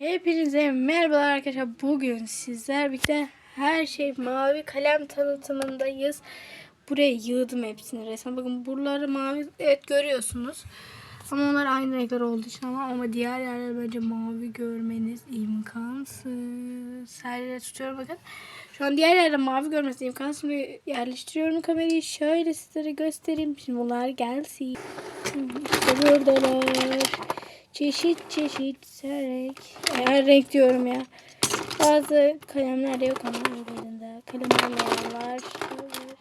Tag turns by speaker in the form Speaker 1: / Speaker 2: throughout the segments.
Speaker 1: Hepinize merhabalar arkadaşlar. Bugün sizler birlikte her şey mavi kalem tanıtımındayız. Buraya yığdım hepsini resmen. Bakın buraları mavi evet görüyorsunuz. Ama onlar aynı renkler olduğu için ama, ama diğer yerler bence mavi görmeniz imkansız. Her tutuyorum bakın. Şu an diğer yerde mavi görmeniz imkansız. Şimdi yerleştiriyorum kamerayı. Şöyle sizlere göstereyim. Şimdi bunlar gelsin. İşte buradalar. Çeşit çeşit renk. Her renk diyorum ya. Bazı kalemler yok ama ellerinde. Kalem almayanlar. Şöyle.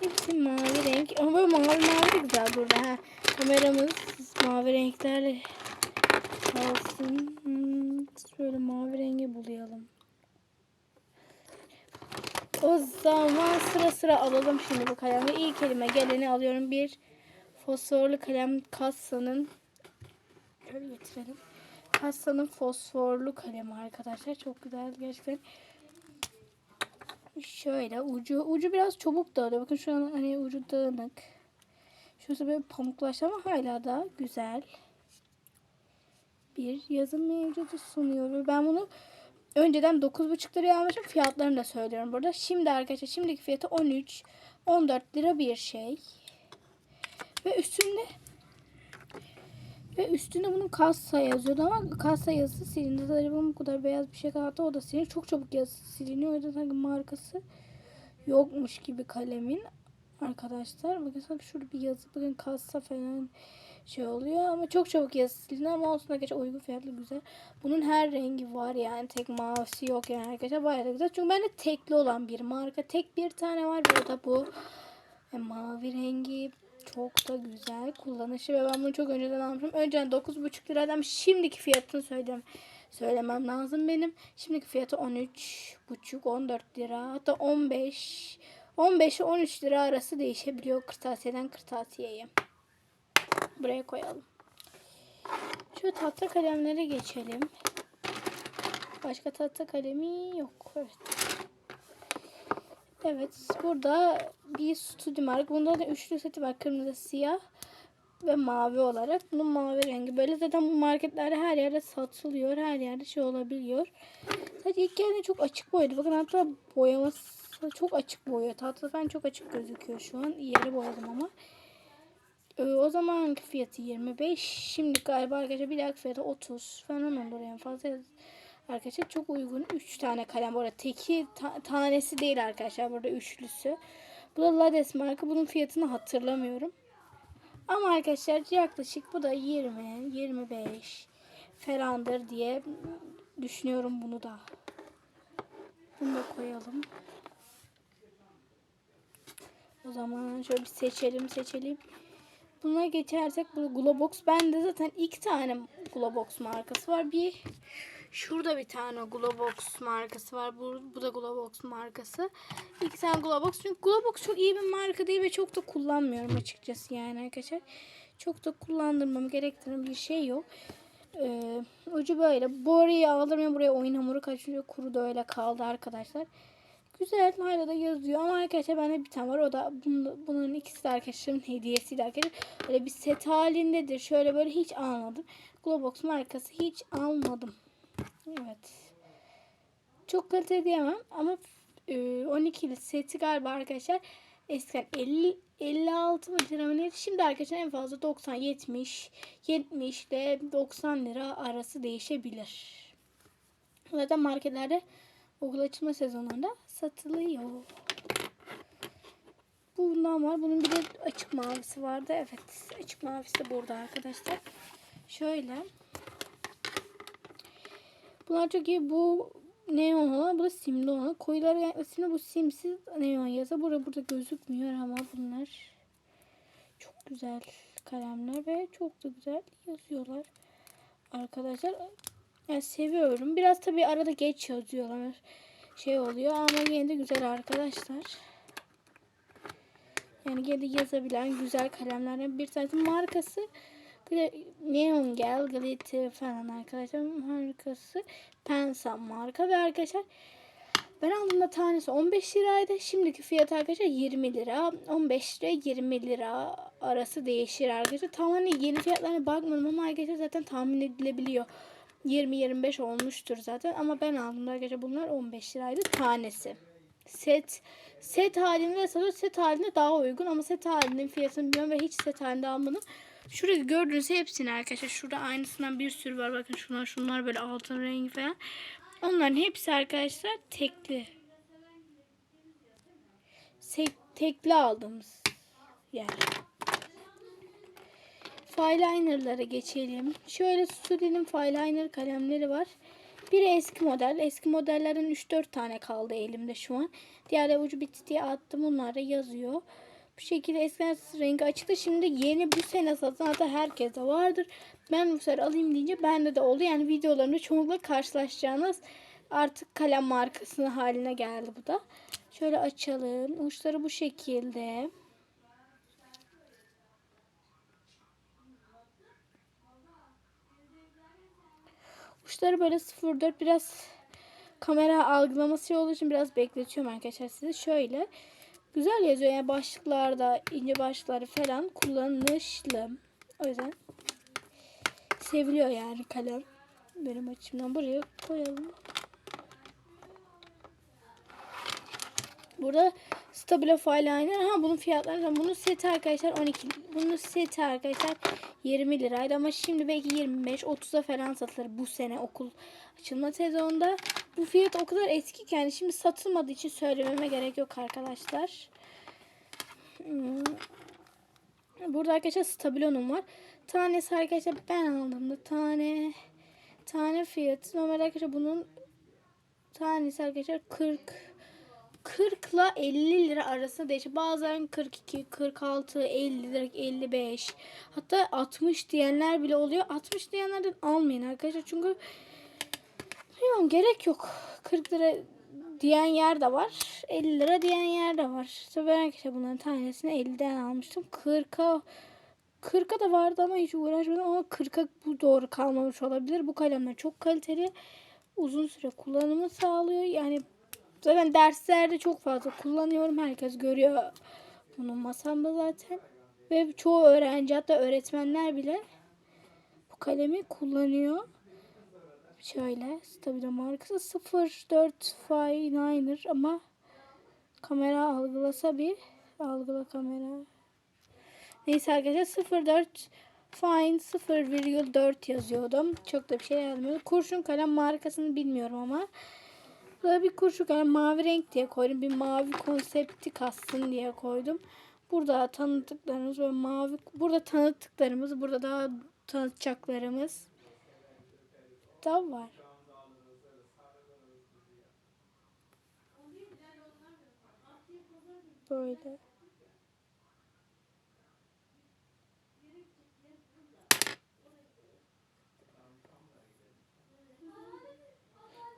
Speaker 1: Hepsi mavi renk. Ama böyle mavi mavi güzel burada. Ha. Kameramız mavi renklerle kalsın. Hmm, şöyle mavi rengi bulayalım. O zaman sıra sıra alalım şimdi bu kalemi. İlk elime geleni alıyorum. Bir fosforlu kalem Kassa'nın şöyle getirelim. Kassa'nın fosforlu kalemi arkadaşlar. Çok güzel gerçekten. Şöyle ucu ucu biraz çabuk dağılıyor. Bakın şu an hani ucu dağınık. Şurası böyle pamuklaştı ama hala da güzel. Bir yazım mevcudu sunuyor. Ben bunu önceden 9,5 liraya almışım. Fiyatlarını da söylüyorum burada. Şimdi arkadaşlar şimdiki fiyatı 13 14 lira bir şey. Ve üstünde ve üstünde bunun kassa yazıyordu ama kassa yazısı silindi. Zaten bu kadar beyaz bir şey kaldı o da siliniyor. Çok çabuk yazısı siliniyor. O yüzden sanki markası yokmuş gibi kalemin. Arkadaşlar bakın sanki şurada bir yazı bakın kassa falan şey oluyor ama çok çabuk yazı siliniyor ama olsun arkadaşlar uygun fiyatlı güzel. Bunun her rengi var yani tek mavisi yok yani arkadaşlar bayağı da güzel. Çünkü bende tekli olan bir marka. Tek bir tane var bu da bu. Ve mavi rengi çok da güzel kullanışı ve ben bunu çok önceden almışım. Önceden 9,5 liradan şimdiki fiyatını söyleyeyim. Söylemem lazım benim. Şimdiki fiyatı 13,5 14 lira hatta 15 15 13 lira arası değişebiliyor kırtasiyeden kırtasiyeye. Buraya koyalım. Şu tahta kalemlere geçelim. Başka tahta kalemi yok. Evet. Evet burada bir stüdyo marka. Bunda da üçlü seti var. Kırmızı, siyah ve mavi olarak. Bunun mavi rengi. Böyle zaten bu marketlerde her yerde satılıyor. Her yerde şey olabiliyor. Sadece ilk geldiğinde çok açık boyadı. Bakın hatta boyaması çok açık boyuyor. Tatlı falan çok açık gözüküyor şu an. Yeri boyadım ama. Ee, o zamanki fiyatı 25. Şimdi galiba arkadaşlar bir dahaki fiyatı 30 falan olur en fazla. Arkadaşlar çok uygun. 3 tane kalem. Bu arada teki ta- tanesi değil arkadaşlar. Burada üçlüsü. Bu da Lades marka. Bunun fiyatını hatırlamıyorum. Ama arkadaşlar yaklaşık bu da 20, 25 falandır diye düşünüyorum bunu da. Bunu da koyalım. O zaman şöyle bir seçelim seçelim. Buna geçersek bu Globox. Bende zaten iki tane Globox markası var. Bir Şurada bir tane Globox markası var. Bu, bu da Globox markası. İki tane Globox. Çünkü Globox çok iyi bir marka değil ve çok da kullanmıyorum açıkçası yani arkadaşlar. Çok da kullandırmam gerektiren bir şey yok. Ee, ucu böyle. Bu arayı aldırmıyorum. Buraya oyun hamuru kaçınca kuru da öyle kaldı arkadaşlar. Güzel. Hala da yazıyor. Ama arkadaşlar bende bir tane var. O da bunun, bunun ikisi de arkadaşlarımın hediyesiydi arkadaşlar. Böyle bir set halindedir. Şöyle böyle hiç almadım. Globox markası hiç almadım. Evet. Çok kaliteli diyemem ama e, 12'li seti galiba arkadaşlar eskiden 50 56 mı lira neydi? Şimdi arkadaşlar en fazla 90 70 70 ile 90 lira arası değişebilir. Zaten marketlerde okul açılma sezonunda satılıyor. Bundan var. Bunun bir de açık mavisi vardı. Evet. Açık mavisi de burada arkadaşlar. Şöyle. Bunlar çok iyi. Bu neon olan, bu da simli olan. Koyulara yaklaşımda bu simsiz neon yazı. Burada burada gözükmüyor ama bunlar çok güzel kalemler ve çok da güzel yazıyorlar. Arkadaşlar yani seviyorum. Biraz tabii arada geç yazıyorlar. Şey oluyor ama yine de güzel arkadaşlar. Yani yine de yazabilen güzel kalemlerden bir tanesi. Markası Neon Gel Glitter falan arkadaşlar markası Pensa marka ve arkadaşlar ben aldığımda tanesi 15 liraydı. Şimdiki fiyatı arkadaşlar 20 lira. 15 lira 20 lira arası değişir arkadaşlar. Tamamen yeni fiyatlarına bakmadım ama arkadaşlar zaten tahmin edilebiliyor. 20-25 olmuştur zaten ama ben aldığımda arkadaşlar bunlar 15 liraydı tanesi. Set set halinde satıyor. Set halinde daha uygun ama set halinin fiyatını bilmiyorum ve hiç set halinde almadım. Şurada gördüğünüz hepsini arkadaşlar. Şurada aynısından bir sürü var. Bakın şunlar şunlar böyle altın rengi falan. Onların hepsi arkadaşlar tekli. Tek, tekli aldığımız yer. Fineliner'lara geçelim. Şöyle Studi'nin fineliner kalemleri var. Biri eski model. Eski modellerden 3-4 tane kaldı elimde şu an. Diğer ucu bitti diye attım. Onlar da yazıyor. Bu şekilde eskiden rengi açıktı. Şimdi yeni bu sene hatta herkeste vardır. Ben bu sefer alayım deyince bende de oldu. Yani videolarımda çoğunlukla karşılaşacağınız artık kalem markasının haline geldi bu da. Şöyle açalım. Uçları bu şekilde. Uçları böyle 0.4 biraz kamera algılaması olduğu için biraz bekletiyorum arkadaşlar sizi. Şöyle güzel yazıyor yani başlıklarda ince başlıkları falan kullanışlı. O yüzden seviliyor yani kalem. Benim açımdan buraya koyalım. Burada Stabilo Fineliner. Ha bunun fiyatları bunun seti arkadaşlar 12. Bunun seti arkadaşlar 20 liraydı ama şimdi belki 25 30'a falan satılır bu sene okul açılma sezonunda. Bu fiyat o kadar eski ki yani şimdi satılmadığı için söylememe gerek yok arkadaşlar. Hmm. Burada arkadaşlar Stabilo'nun var. Tanesi arkadaşlar ben aldığımda tane tane fiyatı normal arkadaşlar bunun tanesi arkadaşlar 40 40 ile 50 lira arasında değişiyor. Bazen 42, 46, 50 lira, 55 hatta 60 diyenler bile oluyor. 60 diyenlerden almayın arkadaşlar. Çünkü bilmiyorum gerek yok. 40 lira diyen yer de var. 50 lira diyen yer de var. İşte ben arkadaşlar bunların tanesini 50'den almıştım. 40'a 40'a da vardı ama hiç uğraşmadım ama 40'a bu doğru kalmamış olabilir. Bu kalemler çok kaliteli. Uzun süre kullanımı sağlıyor. Yani Zaten derslerde çok fazla kullanıyorum. Herkes görüyor bunu masamda zaten. Ve çoğu öğrenci hatta öğretmenler bile bu kalemi kullanıyor. Şöyle Stabilo markası 04 Fineliner ama kamera algılasa bir algıla kamera. Neyse arkadaşlar 04 Fine 0,4 yazıyordum. Çok da bir şey yazmıyordu. Kurşun kalem markasını bilmiyorum ama Burada bir kurşun kalem mavi renk diye koydum. Bir mavi konsepti kassın diye koydum. Burada tanıttıklarımız ve mavi burada tanıttıklarımız, burada daha tanıtacaklarımız da var. Böyle.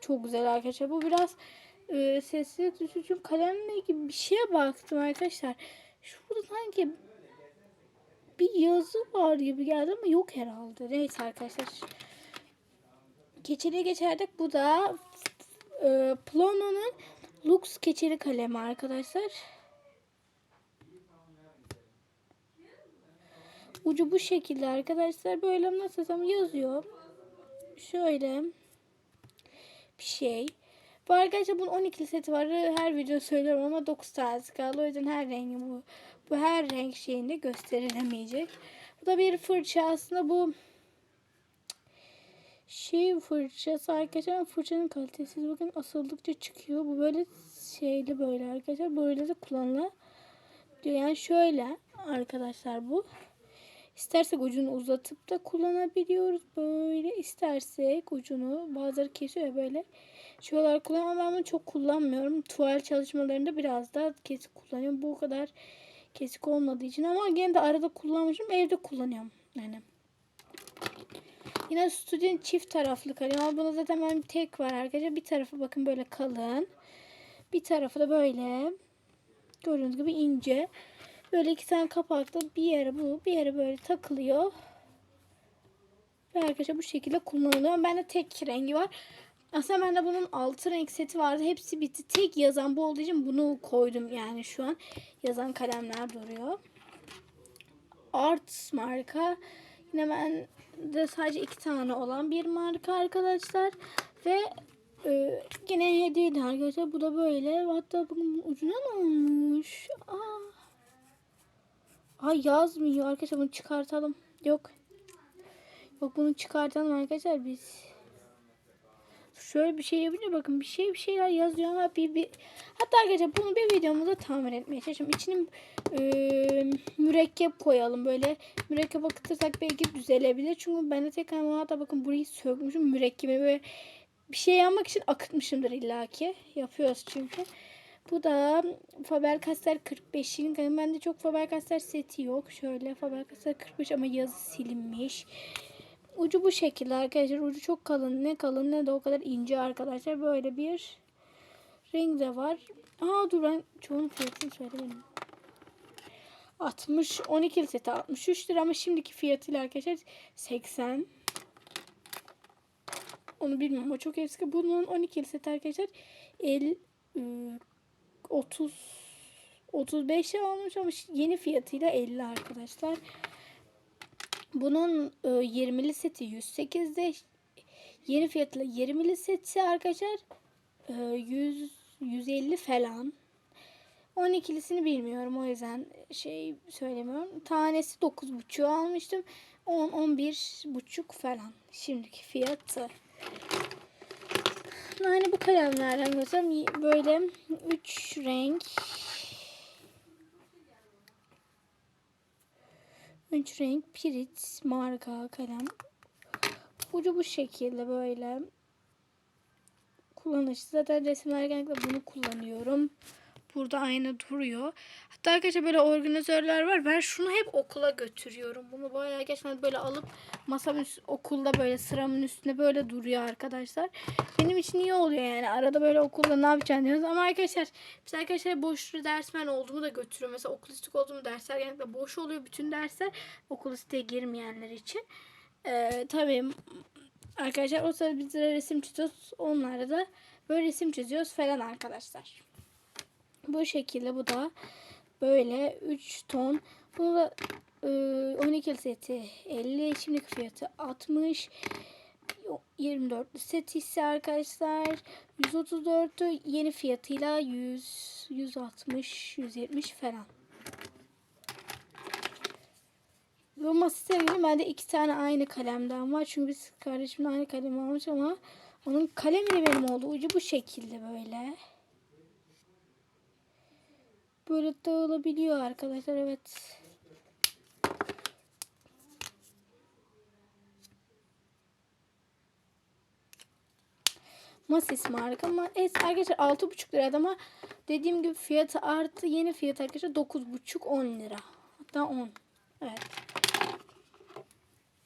Speaker 1: Çok güzel arkadaşlar. Bu biraz e, sesli düşücü kalemle gibi bir şeye baktım arkadaşlar. Şurada sanki bir yazı var gibi geldi ama yok herhalde. Neyse arkadaşlar. Keçeli'ye geçerdik. Bu da e, Plano'nun Lux keçeli kalemi arkadaşlar. Ucu bu şekilde arkadaşlar. Böyle nasıl yazıyor. Şöyle bir şey. Bu arkadaşlar bunun 12 seti var. Her video söylüyorum ama 9 tanesi kaldı. O yüzden her rengi bu. Bu her renk şeyinde gösterilemeyecek. Bu da bir fırça. Aslında bu şey fırçası arkadaşlar. Fırçanın kalitesiz. Bakın asıldıkça çıkıyor. Bu böyle şeyli böyle arkadaşlar. Böyle de kullanılıyor. Yani şöyle arkadaşlar bu. İstersek ucunu uzatıp da kullanabiliyoruz. Böyle istersek ucunu bazıları kesiyor ya böyle. Kullanıyorum ama ben bunu çok kullanmıyorum. Tuval çalışmalarında biraz daha kesik kullanıyorum. Bu kadar kesik olmadığı için ama gene de arada kullanmışım. Evde kullanıyorum. Yani. Yine stüdyon çift taraflı kalem ama buna zaten ben tek var arkadaşlar. Bir tarafı bakın böyle kalın. Bir tarafı da böyle. Gördüğünüz gibi ince. Böyle iki tane kapakta bir yere bu bir yere böyle takılıyor. Ve arkadaşlar bu şekilde kullanılıyor. Bende tek rengi var. Aslında bende bunun altı renk seti vardı. Hepsi bitti. Tek yazan bu olduğu için bunu koydum. Yani şu an yazan kalemler duruyor. Art marka. Yine ben de sadece iki tane olan bir marka arkadaşlar. Ve e, yine hediyeydi arkadaşlar. Bu da böyle. Hatta bunun ucuna ne olmuş? Aa. Ay yazmıyor arkadaşlar bunu çıkartalım. Yok. Yok bunu çıkartalım arkadaşlar biz. Şöyle bir şey yapınca bakın bir şey bir şeyler yazıyor ama bir, bir hatta arkadaşlar bunu bir videomuzda tamir etmeye çalışacağım. İçine e, mürekkep koyalım böyle mürekkep akıtırsak belki düzelebilir. Çünkü ben de tekrar hatta bakın burayı sökmüşüm mürekkebi böyle bir şey yapmak için akıtmışımdır illaki. Yapıyoruz çünkü. Bu da Faber-Castell 45'in. Bende çok Faber-Castell seti yok. Şöyle Faber-Castell 45 ama yazı silinmiş. Ucu bu şekilde arkadaşlar. Ucu çok kalın. Ne kalın ne de o kadar ince arkadaşlar. Böyle bir renk de var. Aa dur ben çoğunun fiyatını söylemedim. 60 12 seti 63 lira ama şimdiki fiyatıyla arkadaşlar 80 onu bilmiyorum o çok eski. Bunun 12 seti arkadaşlar 50 30 35 olmuş ama yeni fiyatıyla 50 arkadaşlar. Bunun e, 20'li seti 108'de yeni fiyatıyla 20'li seti arkadaşlar e, 100 150 falan. 12'lisini bilmiyorum o yüzden şey söylemiyorum. Tanesi 9,5 almıştım. 10 11,5 falan. Şimdiki fiyatı. Yani bu kalemlerden göstereyim. Böyle 3 renk 3 renk pirit marka kalem. Ucu bu şekilde böyle. Kullanışlı. Zaten resimler genellikle bunu kullanıyorum. Burada aynı duruyor. Hatta arkadaşlar böyle organizörler var. Ben şunu hep okula götürüyorum. Bunu böyle gerçekten böyle alıp masamın üst, okulda böyle sıramın üstünde böyle duruyor arkadaşlar. Benim için iyi oluyor yani. Arada böyle okulda ne yapacağım diyoruz. Ama arkadaşlar biz arkadaşlar boş dersmen olduğumu da götürüyorum. Mesela okulistik olduğum dersler genellikle boş oluyor. Bütün dersler okulisteye girmeyenler için. Ee, tabii arkadaşlar o sırada biz resim çiziyoruz. Onlara da böyle resim çiziyoruz falan arkadaşlar. Bu şekilde bu da böyle 3 ton. Bu da e, 12 seti 50. Şimdiki fiyatı 60. 24 set ise arkadaşlar 134'tü yeni fiyatıyla 100 160 170 falan. Masaya göre bende iki tane aynı kalemden var. Çünkü biz kardeşimle aynı kalem almış ama onun kalemi de benim oldu. Ucu bu şekilde böyle. Böyle dağılabiliyor arkadaşlar. Evet. Masis marka es arkadaşlar 6,5 liraydı ama dediğim gibi fiyatı artı yeni fiyat arkadaşlar 9,5 10 lira. Hatta 10. Evet.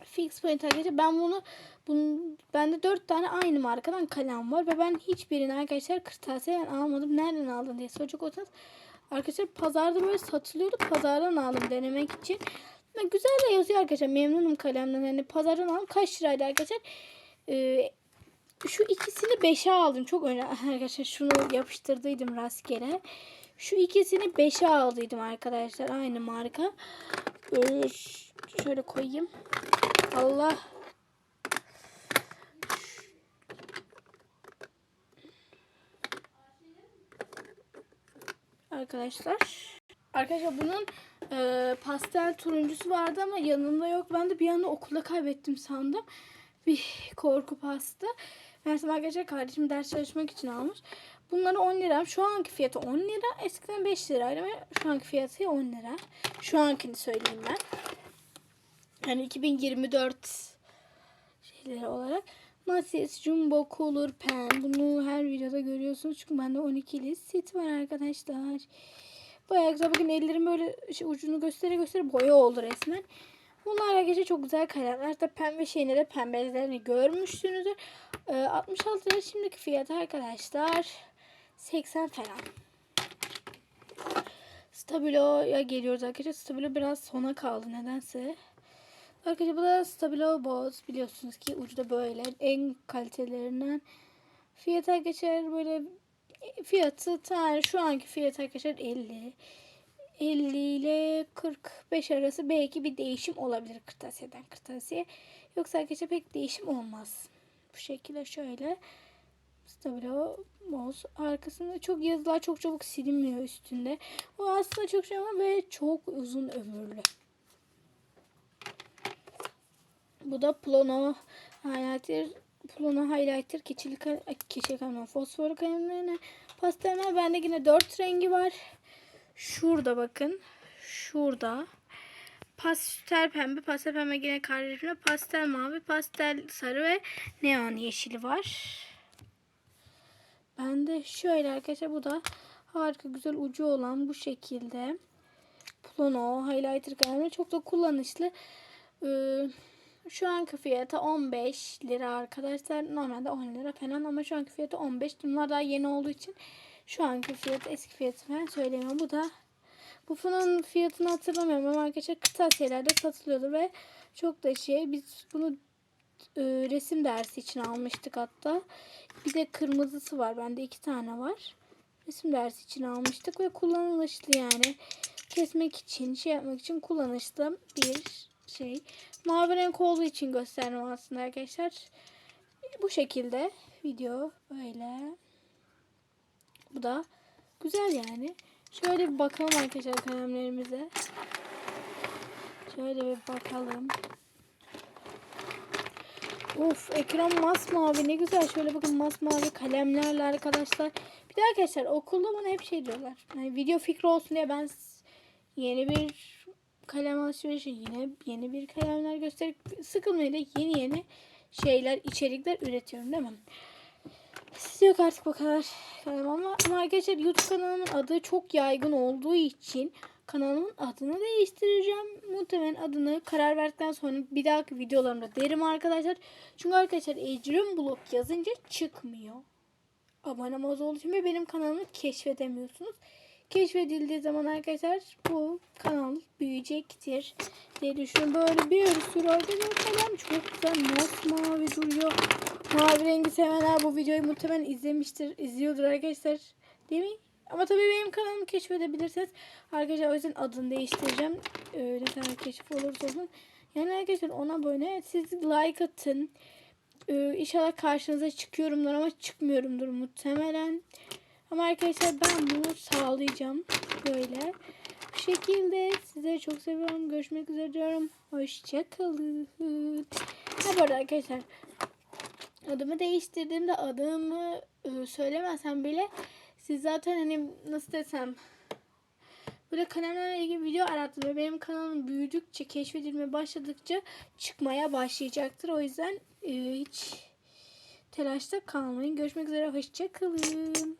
Speaker 1: Fix point arkadaşlar ben bunu bunun bende 4 tane aynı markadan kalem var ve ben hiçbirini arkadaşlar kırtasiyeden almadım. Nereden aldın diye soracak olsanız Arkadaşlar pazarda böyle satılıyordu. Pazardan aldım denemek için. Ben güzel de yazıyor arkadaşlar. Memnunum kalemden. Yani pazardan aldım. Kaç liraydı arkadaşlar? Ee, şu ikisini 5'e aldım. Çok önemli. Arkadaşlar şunu yapıştırdıydım rastgele. Şu ikisini 5'e aldıydım arkadaşlar. Aynı marka. Ee, şöyle koyayım. Allah arkadaşlar. Arkadaşlar bunun e, pastel turuncusu vardı ama yanımda yok. Ben de bir anda okulda kaybettim sandım. Bir korku pasta. Meğersem arkadaşlar kardeşim ders çalışmak için almış. Bunları 10 lira. Şu anki fiyatı 10 lira. Eskiden 5 liraydı ama şu anki fiyatı 10 lira. Şu ankini söyleyeyim ben. Yani 2024 şeyleri olarak. Masis Jumbo Color Pen. Bunu her videoda görüyorsunuz. Çünkü bende 12'li set var arkadaşlar. Bayağı güzel. Bakın ellerim böyle şey, ucunu göstere göstere boya oldu resmen. Bunlar arkadaşlar çok güzel kalemler. Tabi pembe şeyine de pembelerini görmüşsünüzdür. Ee, 66 lira şimdiki fiyatı arkadaşlar. 80 falan. Stabilo'ya geliyoruz arkadaşlar. Stabilo biraz sona kaldı nedense. Arkadaşlar bu da Stabilo Boz. Biliyorsunuz ki ucu da böyle. En kalitelerinden. Fiyat arkadaşlar böyle fiyatı tane şu anki fiyat arkadaşlar 50. 50 ile 45 arası belki bir değişim olabilir kırtasiyeden kırtasiye. Yoksa arkadaşlar pek değişim olmaz. Bu şekilde şöyle. Stabilo mouse. Arkasında çok yazılar çok çabuk silinmiyor üstünde. O aslında çok şey ama ve çok uzun ömürlü. Bu da Plono highlighter Plono highlighter keçili ay, keçili kalem fosfor kalemlerine pasteller. Bende yine 4 rengi var. Şurada bakın. Şurada. Pastel pembe, pastel pembe yine kardeşimde pastel mavi, pastel sarı ve neon yeşili var. Ben de şöyle arkadaşlar bu da harika güzel ucu olan bu şekilde. Plono highlighter kalemleri çok da kullanışlı. Ee, şu anki fiyatı 15 lira arkadaşlar. Normalde 10 lira falan ama şu anki fiyatı 15. Bunlar daha yeni olduğu için şu anki fiyatı eski fiyatı falan söyleyemem. Bu da bu fonun fiyatını hatırlamıyorum ama arkadaşlar kırtasiyelerde satılıyordu ve çok da şey biz bunu e, resim dersi için almıştık hatta. Bir de kırmızısı var. Bende iki tane var. Resim dersi için almıştık ve kullanışlı yani. Kesmek için, şey yapmak için kullanışlı bir şey. Mavi renk olduğu için göstermem aslında arkadaşlar. Bu şekilde video böyle. Bu da güzel yani. Şöyle bir bakalım arkadaşlar kalemlerimize. Şöyle bir bakalım. Of ekran masmavi ne güzel. Şöyle bakın masmavi kalemlerle arkadaşlar. Bir de arkadaşlar okulda bana hep şey diyorlar. Yani video fikri olsun diye ben yeni bir kalem alışverişi yine yeni bir kalemler gösterip sıkılmayla yeni yeni şeyler içerikler üretiyorum değil mi? Siz yok artık bu kadar kalem ama, ama arkadaşlar YouTube kanalımın adı çok yaygın olduğu için kanalımın adını değiştireceğim. Muhtemelen adını karar verdikten sonra bir dahaki videolarımda derim arkadaşlar. Çünkü arkadaşlar Ecrin Blog yazınca çıkmıyor. Abone az olduğu için benim kanalımı keşfedemiyorsunuz. Keşfedildiği zaman arkadaşlar bu kanal büyüyecektir diye düşünüyorum. Böyle bir sürü arkadaşlar kalem çok güzel masmavi duruyor. Mavi rengi sevenler bu videoyu muhtemelen izlemiştir, izliyordur arkadaşlar. Değil mi? Ama tabii benim kanalımı keşfedebilirsiniz. Arkadaşlar o yüzden adını değiştireceğim. Ee, ne kadar keşif olursa olsun. Yani arkadaşlar ona böyle siz like atın. Ee, inşallah karşınıza çıkıyorumdur ama çıkmıyorumdur muhtemelen. Ama arkadaşlar ben bunu sağlayacağım. Böyle. Bu şekilde sizleri çok seviyorum. Görüşmek üzere diyorum. Hoşçakalın. Ha bu arada arkadaşlar adımı değiştirdiğimde adımı e, söylemesem bile siz zaten hani nasıl desem böyle kalemlerle ilgili video arattım ve benim kanalım büyüdükçe keşfedilmeye başladıkça çıkmaya başlayacaktır. O yüzden e, hiç telaşta kalmayın. Görüşmek üzere. Hoşçakalın.